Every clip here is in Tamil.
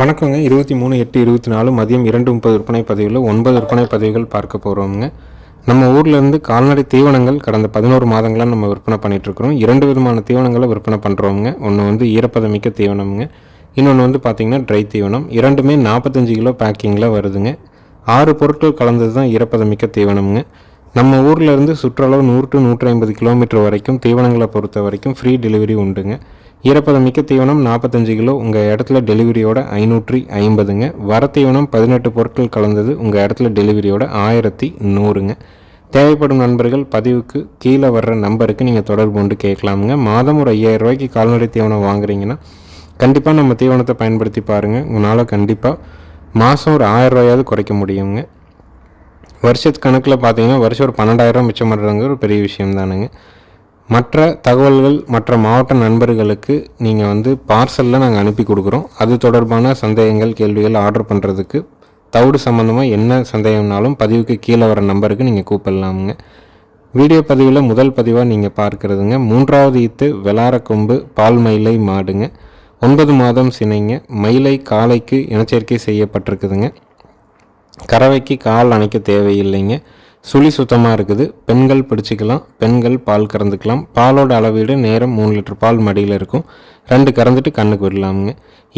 வணக்கங்க. இருபத்தி மூணு எட்டு இருபத்தி நாலு மதியம் இரண்டு முப்பது விற்பனை பதிவில் ஒன்பது விற்பனை பதிவுகள் பார்க்க போகிறோமுங்க நம்ம ஊர்லேருந்து கால்நடை தீவனங்கள் கடந்த பதினோரு மாதங்களாக நம்ம விற்பனை பண்ணிகிட்ருக்குறோம் இரண்டு விதமான தீவனங்களை விற்பனை பண்ணுறோமுங்க ஒன்று வந்து ஈரப்பதமிக்க தீவனம்ங்க. இன்னொன்று வந்து பார்த்திங்கன்னா ட்ரை தீவனம். இரண்டுமே நாற்பத்தஞ்சு கிலோ பேக்கிங்கில் வருதுங்க. ஆறு பொருட்கள் கலந்தது தான் ஈரப்பதமிக்க தீவனம்ங்க. நம்ம ஊர்லேருந்து சுற்றளவு நூறு டு நூற்றி ஐம்பது கிலோமீட்டர் வரைக்கும் தீவனங்களை பொறுத்த வரைக்கும் ஃப்ரீ டெலிவரி உண்டுங்க. ஈரப்பதம் மிக்க தீவனம் நாற்பத்தஞ்சு கிலோ. உங்கள் இடத்துல டெலிவரியோட ஐநூற்றி ஐம்பதுங்க. வர தீவனம் பதினெட்டு பொருட்கள் கலந்தது உங்கள் இடத்துல டெலிவரியோட ஆயிரத்தி நூறுங்க. தேவைப்படும் நண்பர்கள் பதிவுக்கு கீழே வர்ற நம்பருக்கு நீங்கள் தொடர்பு கொண்டு கேட்கலாமுங்க. மாதம் ஒரு ஐயாயிரம் ரூபாய்க்கு கால்நடை தீவனம் வாங்குறீங்கன்னா கண்டிப்பாக நம்ம தீவனத்தை பயன்படுத்தி பாருங்கள் உங்களால் கண்டிப்பாக மாதம் ஒரு ஆயிரம் ரூபாயாவது குறைக்க முடியுங்க. வருஷத்து கணக்கில் பார்த்தீங்கன்னா வருஷம் ஒரு பன்னெண்டாயிரம் மிச்சம் பண்ணுறதுங்கிற ஒரு பெரிய விஷயம் தானுங்க. மற்ற தகவல்கள் மற்ற மாவட்ட நண்பர்களுக்கு நீங்கள் வந்து பார்சலில் நாங்கள் அனுப்பி கொடுக்குறோம். அது தொடர்பான சந்தேகங்கள் கேள்விகள் ஆர்டர் பண்ணுறதுக்கு தவிடு சம்மந்தமாக என்ன சந்தேகம்னாலும் பதிவுக்கு கீழே வர நம்பருக்கு நீங்கள் கூப்பிடலாமுங்க. வீடியோ பதிவில் முதல் பதிவாக நீங்கள் பார்க்குறதுங்க. மூன்றாவது ஈத்து வெளார கொம்பு பால் மயிலை மாடுங்க. ஒன்பது மாதம் சினைங்க. மயிலை காலைக்கு இனச்சேர்க்கை செய்யப்பட்டிருக்குதுங்க. கறவைக்கு கால் அணைக்க தேவையில்லைங்க. சுழி சுத்தமாக இருக்குது. பெண்கள் பிடிச்சிக்கலாம் பெண்கள் பால் கறந்துக்கலாம். பாலோட அளவீடு நேரம் மூணு லிட்டர் பால் மடியில் இருக்கும். ரெண்டு கறந்துட்டு கண்ணுக்கு விடலாமுங்க.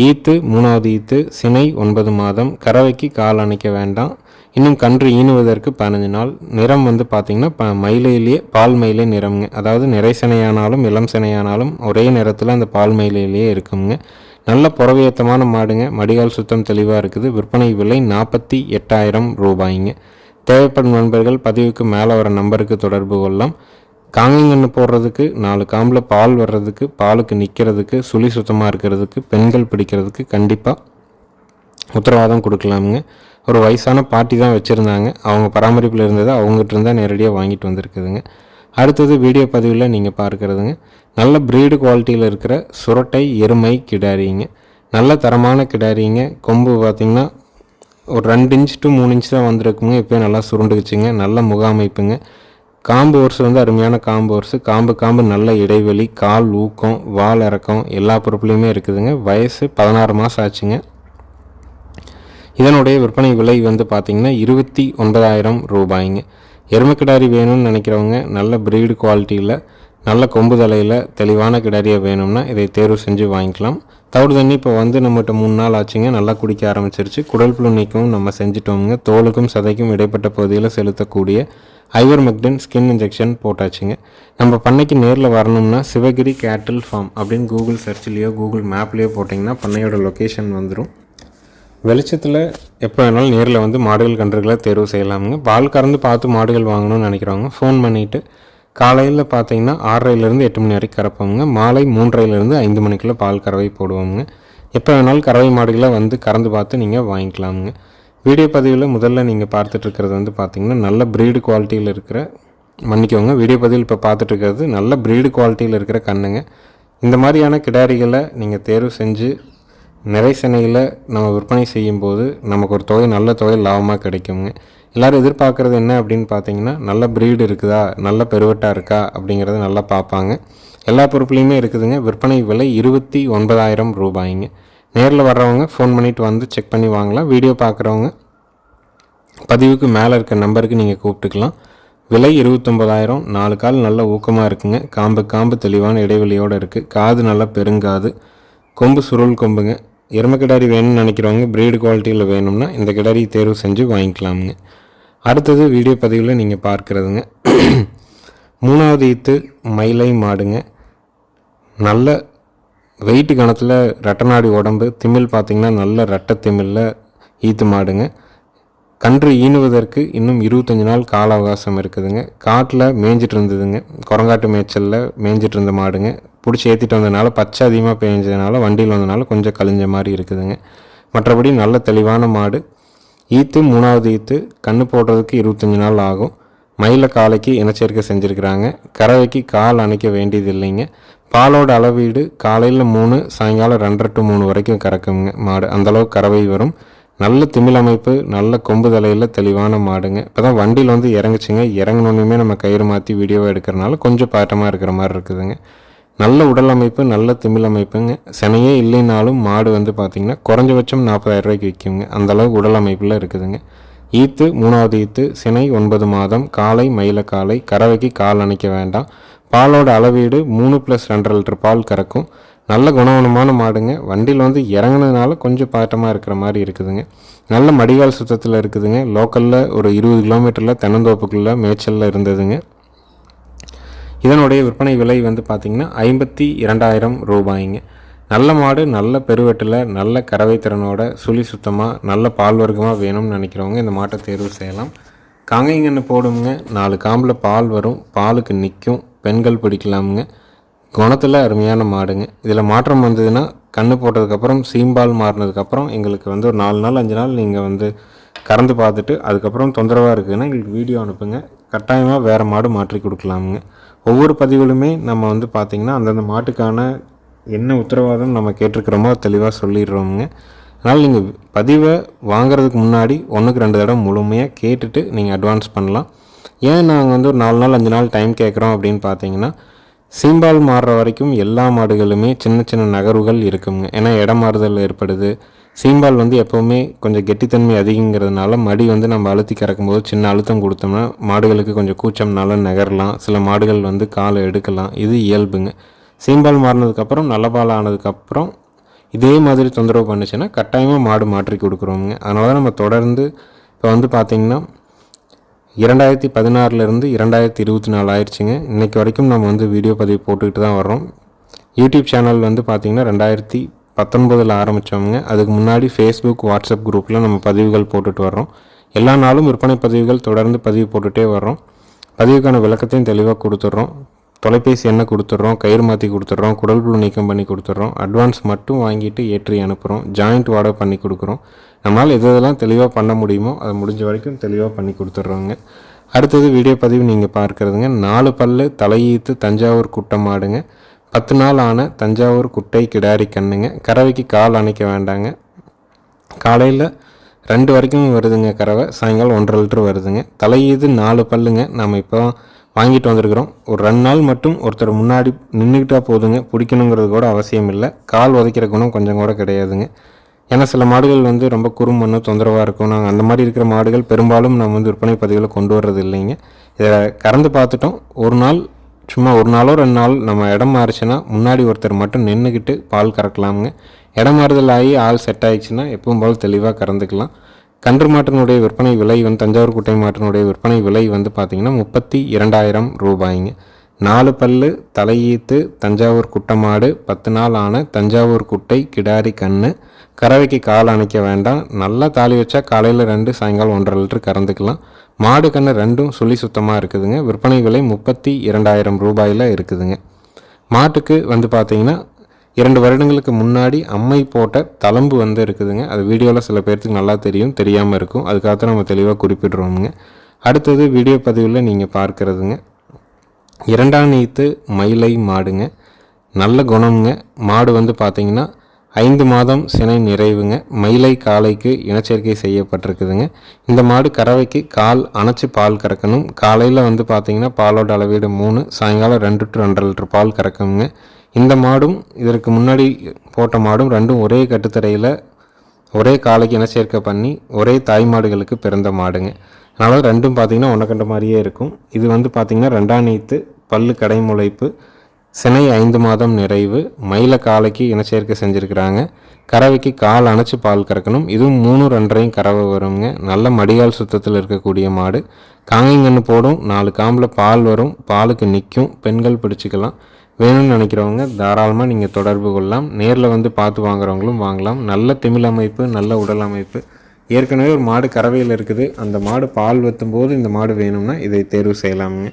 ஈத்து மூணாவது ஈத்து சினை ஒன்பது மாதம். கறவைக்கு கால் அணைக்க வேண்டாம். இன்னும் கன்று ஈனுவதற்கு பதினஞ்சு நாள். நிறம் வந்து பார்த்திங்கன்னா ப மயிலையிலேயே பால் மயிலே நிறம்ங்க. அதாவது நிறை சினையானாலும் இளம் சினையானாலும் ஒரே நிறத்தில் அந்த பால் மயிலையிலேயே இருக்குங்க நல்ல புறவியத்தமான மாடுங்க. மடிகால் சுத்தம் தெளிவாக இருக்குது. விற்பனை விலை நாற்பத்தி எட்டாயிரம் ரூபாய்ங்க. தேவைப்படும் நண்பர்கள் பதிவுக்கு மேலே வர நம்பருக்கு தொடர்பு கொள்ளலாம். காங்கங்கன்று போடுறதுக்கு நாலு காம்பில் பால் வர்றதுக்கு பாலுக்கு நிற்கிறதுக்கு சுழி சுத்தமாக இருக்கிறதுக்கு பெண்கள் பிடிக்கிறதுக்கு கண்டிப்பாக உத்தரவாதம் கொடுக்கலாமுங்க. ஒரு வயசான பாட்டி தான் வச்சுருந்தாங்க. அவங்க பராமரிப்பில் இருந்ததை அவங்ககிட்ட இருந்தால் நேரடியாக வாங்கிட்டு வந்திருக்குதுங்க. அடுத்தது வீடியோ பதிவில் நீங்கள் பார்க்குறதுங்க. நல்ல ப்ரீடு குவாலிட்டியில் இருக்கிற சுரட்டை எருமை கிடாரிங்க. நல்ல தரமான கிடாரிங்க. கொம்பு பார்த்திங்கன்னா ஒரு ரெண்டு இன்ச் டு மூணு இன்ச் தான் வந்திருக்குங்க. இப்போயும் நல்லா சுருண்டுக்குச்சுங்க. நல்ல முகாமைப்புங்க. காம்பு ஓர்ஸ் வந்து அருமையான காம்பு ஒர்ஸு காம்பு காம்பு நல்ல இடைவெளி கால் ஊக்கம் வால் இறக்கம் எல்லா பொறுப்புலையுமே இருக்குதுங்க. வயசு பதினாறு மாதம் ஆச்சுங்க. இதனுடைய விற்பனை விலை வந்து பார்த்திங்கன்னா இருபத்தி ஒன்பதாயிரம் ரூபாய்ங்க. எருமக்கிடாரி வேணும்னு நினைக்கிறவங்க நல்ல ப்ரீடு குவாலிட்டியில் நல்ல கொம்பு தலையில் தெளிவான கிடாரியை வேணும்னா இதை தேர்வு செஞ்சு வாங்கிக்கலாம். தவிடு தண்ணி இப்போ வந்து நம்மகிட்ட மூணு நாள் ஆச்சுங்க. நல்லா குடிக்க ஆரம்பிச்சிருச்சு. குடல் புழு நம்ம செஞ்சுட்டோமுங்க. தோலுக்கும் சதைக்கும் இடைப்பட்ட பகுதியில் செலுத்தக்கூடிய ஐவர் மெக்டன் ஸ்கின் இன்ஜெக்ஷன் போட்டாச்சுங்க. நம்ம பண்ணைக்கு நேரில் வரணும்னா சிவகிரி கேட்டில் ஃபார்ம் அப்படின்னு கூகுள் சர்ச்லேயோ கூகுள் மேப்லேயோ போட்டிங்கன்னா பண்ணையோட லொக்கேஷன் வந்துடும் வெளிச்சத்தில் எப்போ வேணாலும் நேரில் வந்து மாடுகள் கன்றுகளை தேர்வு செய்யலாமுங்க. பால் கறந்து பார்த்து மாடுகள் வாங்கணும்னு நினைக்கிறவங்க ஃபோன் பண்ணிவிட்டு காலையில் பார்த்தீங்கன்னா ஆறரைலேருந்து எட்டு மணி வரைக்கும் கறப்போங்க மாலை மூன்றரைலேருந்து ஐந்து மணிக்குள்ளே பால் கறவை போடுவோங்க. எப்போ வேணாலும் கறவை மாடுகளை வந்து கறந்து பார்த்து நீங்கள் வாங்கிக்கலாமுங்க. வீடியோ பதிவில் முதல்ல நீங்கள் பார்த்துட்ருக்கிறது வந்து பார்த்திங்கன்னா நல்ல ப்ரீடு குவாலிட்டியில் இருக்கிற மன்னிக்கோங்க வீடியோ பதிவில் இப்போ பார்த்துட்ருக்கிறது நல்ல ப்ரீடு குவாலிட்டியில் இருக்கிற கண்ணுங்க. இந்த மாதிரியான கிடாரிகளை நீங்கள் தேர்வு செஞ்சு நிறை சென்னையில் நம்ம விற்பனை செய்யும்போது நமக்கு ஒரு தொகை நல்ல தொகை லாபமாக கிடைக்குங்க. எல்லோரும் எதிர்பார்க்குறது என்ன அப்படின்னு பார்த்தீங்கன்னா நல்ல ப்ரீடு இருக்குதா நல்ல பெருவட்டாக இருக்கா அப்படிங்கிறத நல்லா பார்ப்பாங்க. எல்லா பொருட்களையுமே இருக்குதுங்க. விற்பனை விலை இருபத்தி ஒன்பதாயிரம் ரூபாய்ங்க. நேரில் வர்றவங்க ஃபோன் பண்ணிவிட்டு வந்து செக் பண்ணி வாங்கலாம். வீடியோ பார்க்குறவங்க பதிவுக்கு மேலே இருக்க நம்பருக்கு நீங்கள் கூப்பிட்டுக்கலாம். விலை இருபத்தொம்பதாயிரம் நாலு கால் நல்ல ஊக்கமாக இருக்குங்க. காம்பு காம்பு தெளிவான இடைவெளியோடு இருக்குது காது நல்லா பெருங்காது. கொம்பு சுருள் கொம்புங்க. எருமை கிடாரி வேணும்னு நினைக்கிறவங்க ப்ரீடு குவாலிட்டியில் வேணும்னா இந்த கிடாரி தேர்வு செஞ்சு வாங்கிக்கலாமுங்க. அடுத்தது வீடியோ பதிவில் நீங்கள் பார்க்குறதுங்க. மூணாவது ஈத்து மயிலை மாடுங்க. நல்ல வெயிட்டு கணத்தில் ரெட்டநாடி உடம்பு. திமில் பார்த்திங்கன்னா நல்ல ரெட்டை திமிழில் ஈத்து மாடுங்க. கன்று ஈனுவதற்கு இன்னும் இருபத்தஞ்சி நாள் கால அவகாசம் இருக்குதுங்க. காட்டில் மேய்ஞ்சிட்டு இருந்ததுங்க. குரங்காட்டு மேய்ச்சலில் மேய்ஞ்சிட்டு இருந்த மாடுங்க. பிடிச்சி ஏற்றிட்டு வந்ததுனால பச்சை அதிகமாக பேஞ்சதுனால வண்டியில் வந்ததுனால கொஞ்சம் கழிஞ்ச மாதிரி இருக்குதுங்க. மற்றபடி நல்ல தெளிவான மாடு. ஈத்து மூணாவது ஈத்து கண்ணு போடுறதுக்கு இருபத்தஞ்சி நாள் ஆகும். மயில காலைக்கு இனச்சேர்க்கை செஞ்சுருக்கிறாங்க. கறவைக்கு கால் அணைக்க வேண்டியது இல்லைங்க பாலோட அளவீடு காலையில் மூணு சாயங்காலம் ரெண்டரை டு மூணு வரைக்கும் கறக்குங்க மாடு. அந்தளவுக்கு கறவை வரும். நல்ல திமிழ் அமைப்பு நல்ல கொம்பு தலையில் தெளிவான மாடுங்க. இப்போ தான் வண்டியில் வந்து இறங்குச்சுங்க. இறங்கினோன்னுமே நம்ம கயிறு மாற்றி வீடியோவை எடுக்கிறனால கொஞ்சம் பாட்டமாக இருக்கிற மாதிரி இருக்குதுங்க. நல்ல உடல் அமைப்பு நல்ல திமிழ் அமைப்புங்க. சினையே இல்லைனாலும் மாடு வந்து பார்த்திங்கன்னா குறைஞ்சபட்சம் நாற்பதாயிரம் ரூபாய்க்கு விற்குங்க. அந்தளவுக்கு உடல் அமைப்பில் இருக்குதுங்க. ஈத்து மூணாவது ஈத்து சினை ஒன்பது மாதம் காலை மயில காலை கறவைக்கு கால் அணைக்க வேண்டாம். பாலோட அளவீடு மூணு ப்ளஸ் ரெண்டரை லிட்டர் பால் கறக்கும். நல்ல குணவனமான மாடுங்க. வண்டியில் வந்து இறங்குனதுனால கொஞ்சம் பாட்டமாக இருக்கிற மாதிரி இருக்குதுங்க. நல்ல மடிகால் சுத்தத்தில் இருக்குதுங்க. லோக்கலில் ஒரு இருபது கிலோமீட்டரில் தென்னந்தோப்புக்குள்ளே மேய்ச்சலில் இருந்ததுங்க. இதனுடைய விற்பனை விலை வந்து பார்த்திங்கன்னா ஐம்பத்தி இரண்டாயிரம் ரூபாய்ங்க. நல்ல மாடு நல்ல பெருவெட்டில் நல்ல கறவை திறனோட சுழி சுத்தமாக நல்ல பால் வர்க்கமாக வேணும்னு நினைக்கிறவங்க இந்த மாட்டை தேர்வு செய்யலாம். காங்கைங்கன்னு போடுங்க நாலு காம்பில் பால் வரும் பாலுக்கு நிற்கும் பெண்கள் பிடிக்கலாமுங்க. குணத்தில் அருமையான மாடுங்க. இதில் மாற்றம் வந்ததுன்னா கண்ணு போட்டதுக்கப்புறம் சீம்பால் மாறினதுக்கப்புறம் எங்களுக்கு வந்து ஒரு நாலு நாள் அஞ்சு நாள் நீங்கள் வந்து கறந்து பார்த்துட்டு அதுக்கப்புறம் தொந்தரவாக இருக்குதுன்னா எங்களுக்கு வீடியோ அனுப்புங்க. கட்டாயமாக வேறு மாடு மாற்றி கொடுக்கலாமுங்க. ஒவ்வொரு பதிவுகளுமே நம்ம வந்து பார்த்திங்கன்னா அந்தந்த மாட்டுக்கான என்ன உத்தரவாதம் நம்ம கேட்டிருக்கிறோமோ தெளிவாக சொல்லிடுறோமுங்க. அதனால் நீங்கள் பதிவை வாங்குறதுக்கு முன்னாடி ஒன்றுக்கு ரெண்டு தடவை முழுமையாக கேட்டுட்டு நீங்கள் அட்வான்ஸ் பண்ணலாம். ஏன் நாங்கள் வந்து ஒரு நாலு நாள் அஞ்சு நாள் டைம் கேட்குறோம் அப்படின்னு பார்த்தீங்கன்னா சீம்பால் மாறுற வரைக்கும் எல்லா மாடுகளுமே சின்ன சின்ன நகர்வுகள் இருக்குங்க. ஏன்னா இடம் மாறுதல் ஏற்படுது. சீம்பால் வந்து எப்போவுமே கொஞ்சம் கெட்டித்தன்மை அதிகங்கிறதுனால மடி வந்து நம்ம அழுத்தி கறக்கும்போது சின்ன அழுத்தம் கொடுத்தோம்னா மாடுகளுக்கு கொஞ்சம் கூச்சம்னால நகரலாம். சில மாடுகள் வந்து காலை எடுக்கலாம். இது இயல்புங்க. சீம்பால் மாறினதுக்கப்புறம் நல்ல பால் ஆனதுக்கப்புறம் இதே மாதிரி தொந்தரவு பண்ணுச்சுன்னா கட்டாயமாக மாடு மாற்றி கொடுக்குறோமுங்க. அதனால தான் நம்ம தொடர்ந்து இப்போ வந்து பார்த்திங்கன்னா இரண்டாயிரத்தி பதினாறுலேருந்து இரண்டாயிரத்தி இருபத்தி நாலு ஆயிடுச்சுங்க. இன்றைக்கி வரைக்கும் நம்ம வந்து வீடியோ பதிவு போட்டுக்கிட்டு தான் வர்றோம். யூடியூப் சேனல் வந்து பார்த்திங்கன்னா ரெண்டாயிரத்தி பத்தொன்பதில் ஆரம்பித்தவங்க அதுக்கு முன்னாடி ஃபேஸ்புக் வாட்ஸ்அப் குரூப்பில் நம்ம பதிவுகள் போட்டுட்டு வர்றோம். எல்லா நாளும் விற்பனை பதிவுகள் தொடர்ந்து பதிவு போட்டுகிட்டே வர்றோம். பதிவுக்கான விளக்கத்தையும் தெளிவாக கொடுத்துட்றோம். தொலைபேசி என்ன கொடுத்துட்றோம். கயிறு மாற்றி கொடுத்துட்றோம். குடல் புழு நீக்கம் பண்ணி கொடுத்துட்றோம். அட்வான்ஸ் மட்டும் வாங்கிட்டு ஏற்றி அனுப்புகிறோம் ஜாயிண்ட் வாடகை பண்ணி கொடுக்குறோம். நம்மளால் எது எதெல்லாம் தெளிவாக பண்ண முடியுமோ அதை முடிஞ்ச வரைக்கும் தெளிவாக பண்ணி கொடுத்துட்றோங்க. அடுத்தது வீடியோ பதிவு நீங்கள் பார்க்குறதுங்க. நாலு பல்லு தலையீத்து தஞ்சாவூர் குட்டம் ஆடுங்க பத்து நாள் ஆன தஞ்சாவூர் குட்டை கிடாரி கண்ணுங்க. கறவைக்கு கால் அணைக்க வேண்டாங்க. காலையில் ரெண்டு வரைக்கும் வருதுங்க கறவை. சாயங்காலம் ஒன்றரை லிட்டர் வருதுங்க. தலையீது நாலு பல்லுங்க நம்ம இப்போ வாங்கிட்டு வந்திருக்கிறோம். ஒரு ரெண்டு நாள் மட்டும் ஒருத்தர் முன்னாடி நின்றுக்கிட்டா போதுங்க. பிடிக்கணுங்கிறது கூட அவசியம் இல்லை. கால் உதைக்கிற குணம் கொஞ்சம் கூட கிடையாதுங்க. ஏன்னா சில மாடுகள் வந்து ரொம்ப குறும்பண்ணு தொந்தரவாக இருக்கும். நாங்கள் அந்த மாதிரி இருக்கிற மாடுகள் பெரும்பாலும் நம்ம வந்து விற்பனை பதிவுகளை கொண்டு வர்றது இல்லைங்க. இதை கறந்து பார்த்துட்டோம். ஒரு நாள் சும்மா ஒரு நாளோ ரெண்டு நாள் நம்ம இடம் மாறிச்சுன்னா முன்னாடி ஒருத்தர் மட்டும் நின்றுக்கிட்டு பால் கறக்கலாமுங்க. இடம் மாறுதல் ஆகி ஆள் செட் ஆகிடுச்சுன்னா எப்பவும் போல் தெளிவாக கறந்துக்கலாம். கன்று மாட்டினுடைய விற்பனை விலை வந்து தஞ்சாவூர் குட்டை மாட்டினுடைய விற்பனை விலை வந்து பார்த்திங்கன்னா முப்பத்தி இரண்டாயிரம் ரூபாய்ங்க. நாலு பல்லு தலையீத்து தஞ்சாவூர் குட்டை மாடு பத்து நாள் ஆன தஞ்சாவூர் குட்டை கிடாரி கன்று கறவைக்கு கால் அணைக்க வேண்டாம். நல்லா தாலி வச்சா காலையில் ரெண்டு சாயங்காலம் ஒன்றரை லிட்டர் கறந்துக்கலாம். மாடு கன்று ரெண்டும் சுழி சுத்தமாக இருக்குதுங்க. விற்பனை விலை முப்பத்தி இரண்டாயிரம் ரூபாயில் இருக்குதுங்க. மாட்டுக்கு வந்து பார்த்தீங்கன்னா இரண்டு வருடங்களுக்கு முன்னாடி அம்மை போட்ட தளம்பு வந்து இருக்குதுங்க. அது வீடியோவில் சில பேர்த்துக்கு நல்லா தெரியும் தெரியாமல் இருக்கும். அதுக்காக நம்ம தெளிவாக குறிப்பிடுறோமுங்க. அடுத்தது வீடியோ பதிவில் நீங்கள் பார்க்குறதுங்க. இரண்டாம் நீத்து மயிலை மாடுங்க. நல்ல குணம்ங்க. மாடு வந்து பார்த்தீங்கன்னா ஐந்து மாதம் சினை நிறைவுங்க. மயிலை காலைக்கு இனச்சேர்க்கை செய்யப்பட்டிருக்குதுங்க. இந்த மாடு கறவைக்கு கால் அணைச்சி பால் கறக்கணும். காலையில் வந்து பார்த்தீங்கன்னா பாலோட அளவீடு மூணு சாயங்காலம் ரெண்டு டு ரெண்டரை லிட்டர் பால் கறக்கணுங்க இந்த மாடும் இதற்கு முன்னாடி போட்ட மாடும் ரெண்டும் ஒரே கட்டுத்தரையில் ஒரே காலைக்கு இனச்சேர்க்கை பண்ணி ஒரே தாய் மாடுகளுக்கு பிறந்த மாடுங்க. அதனால் ரெண்டும் பார்த்திங்கன்னா ஒன்றை கண்ட மாதிரியே இருக்கும். இது வந்து பார்த்திங்கன்னா ரெண்டாம் நீத்து பல்லு கடைமுளைப்பு சினை ஐந்து மாதம் நிறைவு மயில காலைக்கு இனச்சேர்க்கை செஞ்சுருக்கிறாங்க. கறவைக்கு கால் அணைச்சி பால் கறக்கணும். இதுவும் மூணு ரெண்டரையும் கறவை வருங்க நல்ல மடிகால் சுத்தத்தில் இருக்கக்கூடிய மாடு. காங்கைங்கன்னு போடும். நாலு காம்பில் பால் வரும். பாலுக்கு நிற்கும் பெண்கள் பிடிச்சிக்கலாம். வேணும்னு நினைக்கிறவங்க தாராளமாக நீங்கள் தொடர்பு கொள்ளலாம். நேரில் வந்து பார்த்து வாங்குறவங்களும் வாங்கலாம். நல்ல திமிழ் அமைப்பு நல்ல உடல் அமைப்பு. ஏற்கனவே ஒரு மாடு கறவையில் இருக்குது. அந்த மாடு பால் வற்றும் போது இந்த மாடு வேணும்னா இதை தேர்வு செய்யலாமுங்க.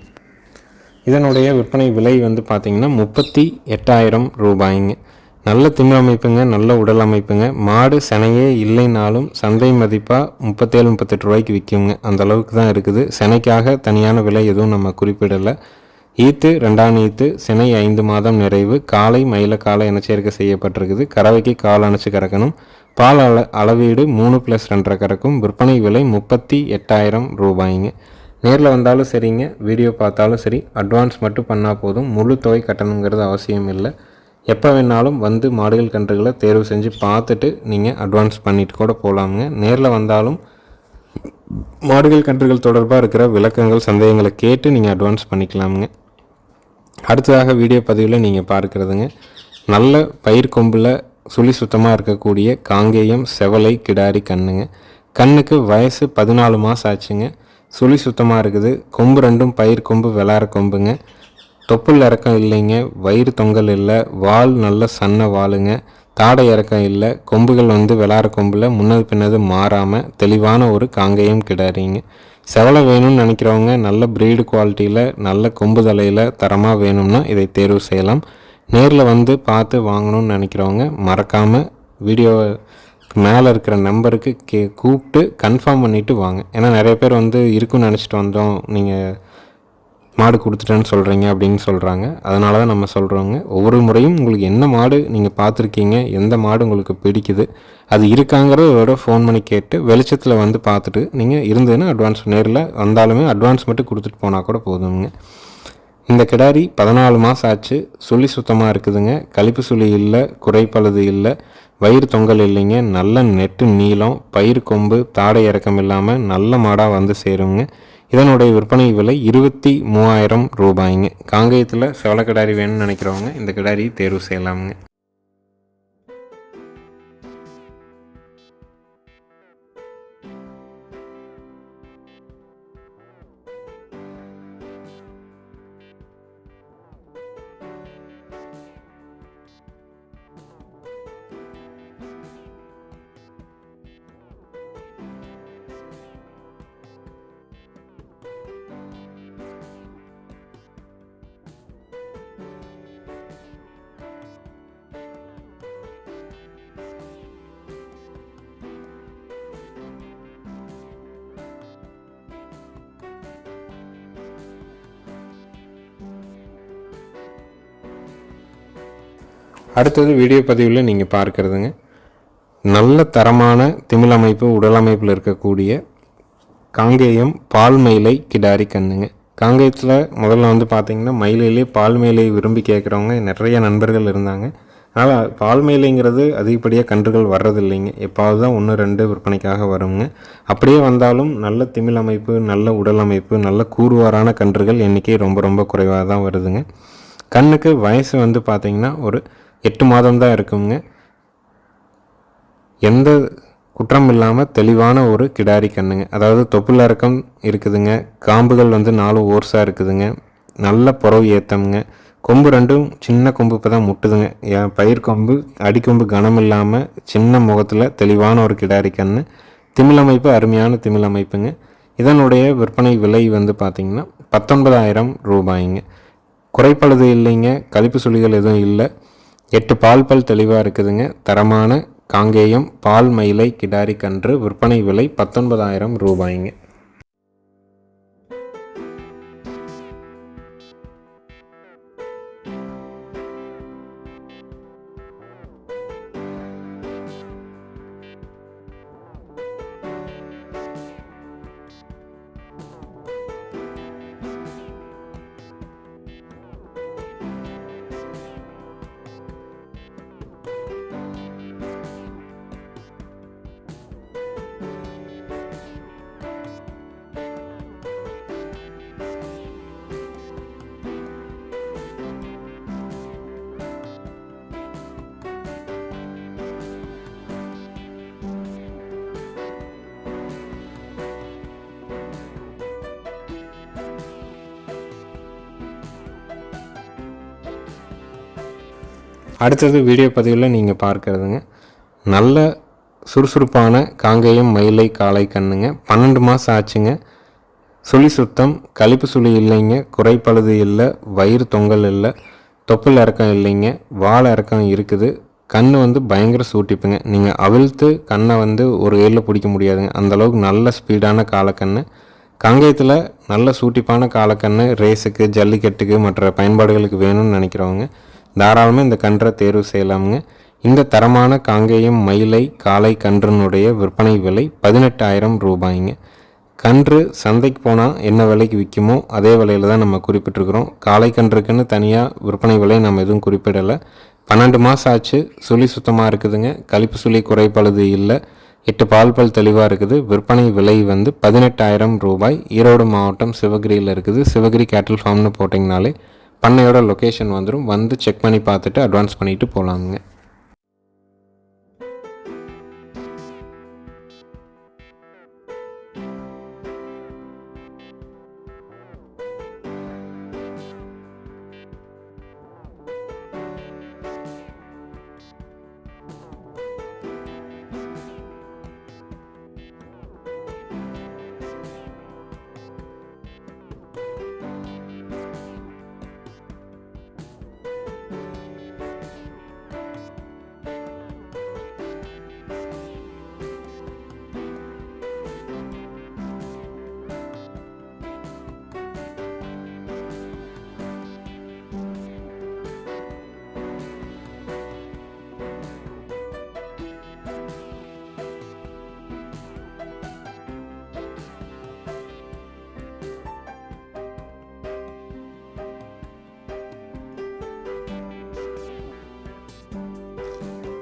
இதனுடைய விற்பனை விலை வந்து பார்த்திங்கன்னா முப்பத்தி எட்டாயிரம் ரூபாய்ங்க. நல்ல திமிழ் அமைப்புங்க நல்ல உடல் அமைப்புங்க. மாடு செனையே இல்லைனாலும் சந்தை மதிப்பாக முப்பத்தேழு முப்பத்தெட்டு ரூபாய்க்கு விற்குங்க அந்த அளவுக்கு தான் இருக்குது. செனைக்காக தனியான விலை எதுவும் நம்ம குறிப்பிடலை. ஈத்து ரெண்டாம் ஈத்து சினை ஐந்து மாதம் நிறைவு. காலை மயில காலை இனச்சேர்க்கை செய்யப்பட்டிருக்குது. கறவைக்கு கால் அணைச்சி கறக்கணும். பால் அள அளவீடு மூணு ப்ளஸ் ரெண்டரை கறக்கும். விற்பனை விலை முப்பத்தி எட்டாயிரம் ரூபாய்ங்க. நேரில் வந்தாலும் சரிங்க வீடியோ பார்த்தாலும் சரி. அட்வான்ஸ் மட்டும் பண்ணால் போதும். முழு தொகை கட்டணுங்கிறது அவசியம் இல்லை. எப்போ வேணாலும் வந்து மாடுகள் கன்றுகளை தேர்வு செஞ்சு பார்த்துட்டு நீங்கள் அட்வான்ஸ் பண்ணிட்டு கூட போகலாமுங்க நேரில் வந்தாலும் மாடுகள் கன்றுகள் தொடர்பாக இருக்கிற விளக்கங்கள் சந்தேகங்களை கேட்டு நீங்கள் அட்வான்ஸ் பண்ணிக்கலாமுங்க. அடுத்ததாக வீடியோ பதிவில் நீங்கள் பார்க்குறதுங்க. நல்ல பயிர் கொம்பில் சுழி சுத்தமாக இருக்கக்கூடிய காங்கேயம் செவலை கிடாரி கண்ணுங்க. கண்ணுக்கு வயசு பதினாலு மாதம் ஆச்சுங்க. சுழி சுத்தமாக இருக்குது. கொம்பு ரெண்டும் பயிர் கொம்பு விளாற கொம்புங்க. தொப்புள் இறக்கம் இல்லைங்க. வயிறு தொங்கல் இல்லை. வால் நல்ல சன்ன வாளுங்க. தாடை இறக்கம் இல்லை. கொம்புகள் வந்து விளாற கொம்பில் முன்னது பின்னது மாறாமல் தெளிவான ஒரு காங்கையும் கிடாரிங்க செவலை வேணும்னு நினைக்கிறவங்க நல்ல ப்ரீடு குவாலிட்டியில் நல்ல கொம்பு தலையில் தரமாக வேணும்னா இதை தேர்வு செய்யலாம். நேரில் வந்து பார்த்து வாங்கணும்னு நினைக்கிறவங்க மறக்காமல் வீடியோ மேலே இருக்கிற நம்பருக்கு கே கூப்பிட்டு கன்ஃபார்ம் பண்ணிவிட்டு வாங்க. ஏன்னா நிறைய பேர் வந்து இருக்குன்னு நினச்சிட்டு வந்தோம். நீங்கள் மாடு கொடுத்துட்டேன்னு சொல்கிறீங்க அப்படின்னு சொல்கிறாங்க அதனால தான் நம்ம சொல்கிறோங்க ஒவ்வொரு முறையும் உங்களுக்கு என்ன மாடு நீங்கள் பார்த்துருக்கீங்க எந்த மாடு உங்களுக்கு பிடிக்குது அது இருக்காங்கிறதோட ஃபோன் பண்ணி கேட்டு வெளிச்சத்தில் வந்து பார்த்துட்டு நீங்கள் இருந்ததுன்னா அட்வான்ஸ் நேரில் வந்தாலுமே அட்வான்ஸ் மட்டும் கொடுத்துட்டு போனால் கூட போதுங்க. இந்த கிடாரி பதினாலு மாதம் ஆச்சு. சுழி சுத்தமாக இருக்குதுங்க. கழிப்பு சுழி இல்லை குறைப்பழுது இல்லை. வயிறு தொங்கல் இல்லைங்க நல்ல நெட்டு நீளம் பயிர் கொம்பு தாடை இறக்கம் இல்லாமல் நல்ல மாடாக வந்து சேருங்க. இதனுடைய விற்பனை விலை இருபத்தி மூவாயிரம் ரூபாய்ங்க. காங்கேயத்தில் செவல கிடாரி வேணும்னு நினைக்கிறவங்க இந்த கிடாரி தேர்வு செய்யலாமுங்க. அடுத்தது வீடியோ பதிவில் நீங்கள் பார்க்குறதுங்க. நல்ல தரமான திமிழ் அமைப்பு உடல் அமைப்பில் இருக்கக்கூடிய காங்கேயம் பால் மயிலை கிடாரி கண்ணுங்க. காங்கேயத்தில் முதல்ல வந்து பார்த்திங்கன்னா மயிலையிலே பால் மயிலை விரும்பி கேட்குறவங்க நிறைய நண்பர்கள் இருந்தாங்க. அதனால் பால் மயிலைங்கிறது அதிகப்படியாக கன்றுகள் வர்றதில்லைங்க. எப்பாவது தான் ஒன்று ரெண்டு விற்பனைக்காக வருங்க. அப்படியே வந்தாலும் நல்ல திமிழ் அமைப்பு நல்ல உடல் அமைப்பு நல்ல கூறுவாரான கன்றுகள் எண்ணிக்கை ரொம்ப ரொம்ப குறைவாக தான் வருதுங்க. கண்ணுக்கு வயசு வந்து பார்த்திங்கன்னா ஒரு எட்டு மாதம் தான் இருக்குங்க. எந்த குற்றம் இல்லாமல் தெளிவான ஒரு கிடாரி கண்ணுங்க. அதாவது தொப்புள் இறக்கம் இருக்குதுங்க. காம்புகள் வந்து நாலு ஓர்ஸாக இருக்குதுங்க. நல்ல புறவு ஏத்தம்ங்க. கொம்பு ரெண்டும் சின்ன கொம்பு இப்போ தான் முட்டுதுங்க. என் பயிர் கொம்பு அடிக்கொம்பு கனம் இல்லாமல் சின்ன முகத்தில் தெளிவான ஒரு கிடாரி கண்ணு. திமிழமைப்பு அருமையான திமிழமைப்புங்க. இதனுடைய விற்பனை விலை வந்து பார்த்திங்கன்னா பத்தொன்பதாயிரம் ரூபாய்ங்க. குறைப்பழுது இல்லைங்க. கழிப்பு சுழிகள் எதுவும் இல்லை. எட்டு பால் பல் தெளிவாக இருக்குதுங்க. தரமான காங்கேயம் பால் மயிலை கிடாரி கன்று விற்பனை விலை பத்தொன்பதாயிரம் ரூபாய்ங்க. அடுத்தது வீடியோ பதிவில் நீங்கள் பார்க்குறதுங்க. நல்ல சுறுசுறுப்பான காங்கேயம் மயிலை காளை கண்ணுங்க. பன்னெண்டு மாதம் ஆச்சுங்க. சுழி சுத்தம் கழிப்பு சுழி இல்லைங்க. குறைப்பழுது இல்லை வயிறு தொங்கல் இல்லை தொப்புள் இறக்கம் இல்லைங்க. வாழை இறக்கம் இருக்குது. கண் வந்து பயங்கர சூட்டிப்புங்க. நீங்கள் அவிழ்த்து கண்ணை வந்து ஒரு ஏரில் பிடிக்க முடியாதுங்க. அந்தளவுக்கு நல்ல ஸ்பீடான காலக்கண்ணு. காங்கேயத்தில் நல்ல சூட்டிப்பான காலக்கண்ணு ரேஸுக்கு ஜல்லிக்கட்டுக்கு மற்ற பயன்பாடுகளுக்கு வேணும்னு நினைக்கிறவங்க தாராளமாக இந்த கன்றை தேர்வு செய்யலாமுங்க. இந்த தரமான காங்கேயம் மயிலை காலை கன்றினுடைய விற்பனை விலை பதினெட்டாயிரம் ரூபாய்ங்க. கன்று சந்தைக்கு போனால் என்ன விலைக்கு விற்குமோ அதே விலையில் தான் நம்ம குறிப்பிட்டிருக்கிறோம். காலை கன்றுக்குன்னு தனியாக விற்பனை விலை நம்ம எதுவும் குறிப்பிடலை. பன்னெண்டு மாதம் ஆச்சு சுழி சுத்தமாக இருக்குதுங்க. கழிப்பு சுழி குறைப்பழுது இல்லை. எட்டு பால் பல் தெளிவாக இருக்குது. விற்பனை விலை வந்து பதினெட்டாயிரம் ரூபாய். ஈரோடு மாவட்டம் சிவகிரியில் இருக்குது. சிவகிரி கேட்டில் ஃபார்ம்னு போட்டிங்கனாலே பண்ணையோட லொக்கேஷன் வந்துடும் வந்து செக் பண்ணி பார்த்துட்டு அட்வான்ஸ் பண்ணிவிட்டு போகலாமுங்க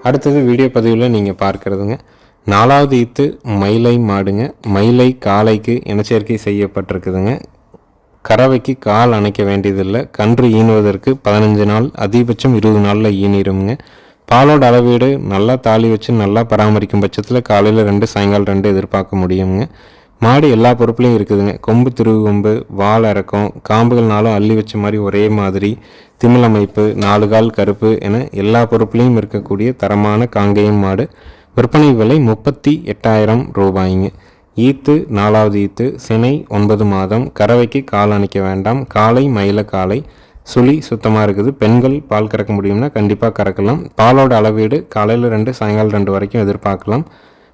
அடுத்தது வீடியோ பதிவில் நீங்கள் பார்க்குறதுங்க. நாலாவது ஈத்து மயிலை மாடுங்க. மயிலை காலைக்கு இனச்சேர்க்கை செய்யப்பட்டிருக்குதுங்க. கறவைக்கு கால் அணைக்க வேண்டியதில்லை. கன்று ஈனுவதற்கு பதினஞ்சு நாள் அதிகபட்சம் இருபது நாளில் ஈனிருமுங்க பாலோட அளவீடு நல்லா தாலி வச்சு நல்லா பராமரிக்கும் பட்சத்தில் காலையில் ரெண்டு சாயங்காலம் ரெண்டு எதிர்பார்க்க முடியுங்க மாடு எல்லா பொறுப்புலையும் இருக்குதுங்க கொம்பு திருவு கொம்பு வால் இறக்கம் காம்புகள்னாலும் அள்ளி வச்ச மாதிரி ஒரே மாதிரி திமிழ் அமைப்பு நாலு கால் கருப்பு என எல்லா பொறுப்புலையும் இருக்கக்கூடிய தரமான காங்கேயம் மாடு. விற்பனை விலை முப்பத்தி எட்டாயிரம் ரூபாய்ங்க. ஈத்து நாலாவது ஈத்து சினை ஒன்பது மாதம் கறவைக்கு கால் அணைக்க வேண்டாம் காலை மயில காலை சுழி சுத்தமாக இருக்குது. பெண்கள் பால் கறக்க முடியும்னா கண்டிப்பாக கறக்கலாம். பாலோட அளவீடு காலையில் ரெண்டு சாயங்காலம் ரெண்டு வரைக்கும் எதிர்பார்க்கலாம்.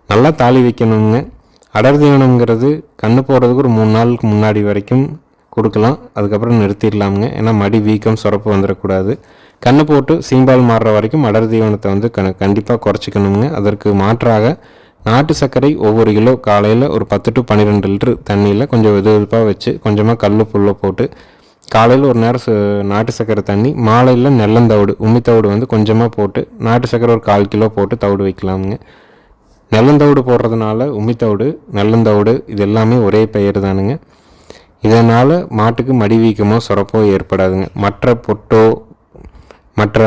நல்லா தாலி வைக்கணுங்க. அடர் தீவனம்ங்கிறது கண்ணு போடுறதுக்கு ஒரு மூணு நாளுக்கு முன்னாடி வரைக்கும் கொடுக்கலாம். அதுக்கப்புறம் நிறுத்திடலாமுங்க. ஏன்னா மடி வீக்கம் சுரப்பு வந்துடக்கூடாது. கண்ணு போட்டு சீம்பால் மாறுற வரைக்கும் அடர் தீவனத்தை வந்து க கண்டிப்பாக குறைச்சிக்கணுங்க அதற்கு மாற்றாக நாட்டு சர்க்கரை ஒவ்வொரு கிலோ காலையில் ஒரு பத்து டு பன்னிரெண்டு லிட்டரு தண்ணியில் கொஞ்சம் வெது வெதுப்பாக வச்சு கொஞ்சமாக கல் புல்லை போட்டு காலையில் ஒரு நேரம் நாட்டு சர்க்கரை தண்ணி மாலையில் நெல்லந்தவுடு தவிடு வந்து கொஞ்சமாக போட்டு நாட்டு சர்க்கரை ஒரு கால் கிலோ போட்டு தவிடு வைக்கலாமுங்க. நெல்லந்தவுடு போடுறதுனால உமித்தவுடு நெல்லந்தவுடு இது எல்லாமே ஒரே பெயர் தானுங்க. இதனால் மாட்டுக்கு மடி வீக்கமோ சுரப்போ ஏற்படாதுங்க. மற்ற பொட்டோ மற்ற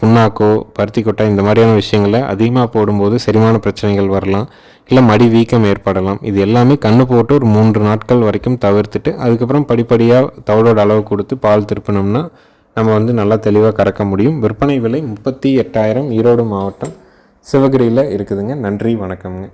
புண்ணாக்கோ பருத்தி கொட்டை இந்த மாதிரியான விஷயங்களை அதிகமாக போடும்போது செரிமான பிரச்சனைகள் வரலாம். இல்லை மடி வீக்கம் ஏற்படலாம். இது எல்லாமே கண்ணு போட்டு ஒரு மூன்று நாட்கள் வரைக்கும் தவிர்த்துட்டு அதுக்கப்புறம் படிப்படியாக தவிடோட அளவு கொடுத்து பால் திருப்பினோம்னா நம்ம வந்து நல்லா தெளிவாக கறக்க முடியும். விற்பனை விலை முப்பத்தி எட்டாயிரம் ஈரோடு மாவட்டம் சிவகிரியில் இருக்குதுங்க. நன்றி வணக்கம்ங்க.